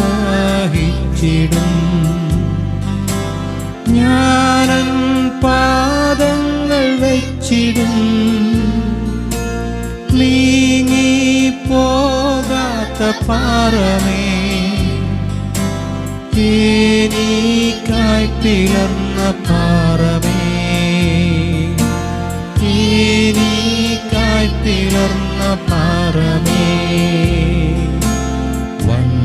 വഹിച്ചിടും ഞാനൻ പാദങ്ങൾ വെച്ചിടും. പാറമേ എനിക്കായി പിളർന്ന പാറമേ എനിക്കായി പിളർന്ന പാറമേ. വൻതീരകളറുമ്പോ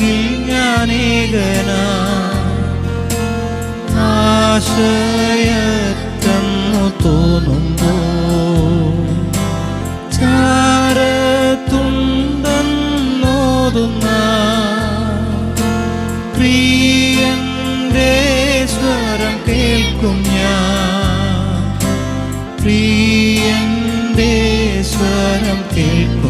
പാടകിൽ ഞാനേകനാ. തോന്നുമ്പോ ചാരത്തുണ്ടെന്നോതുന്ന പ്രിയന്റെ സ്വരം കേൾക്കും ഞാൻ. പ്രിയന്റെ സ്വരം കേൾക്കും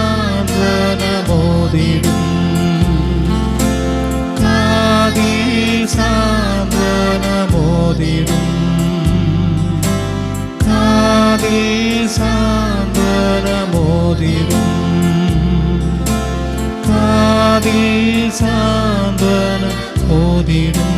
കാതിൽ സാന്ത്വനമോദിടും കാതിൽ സാന്ത്വന ഓതിടും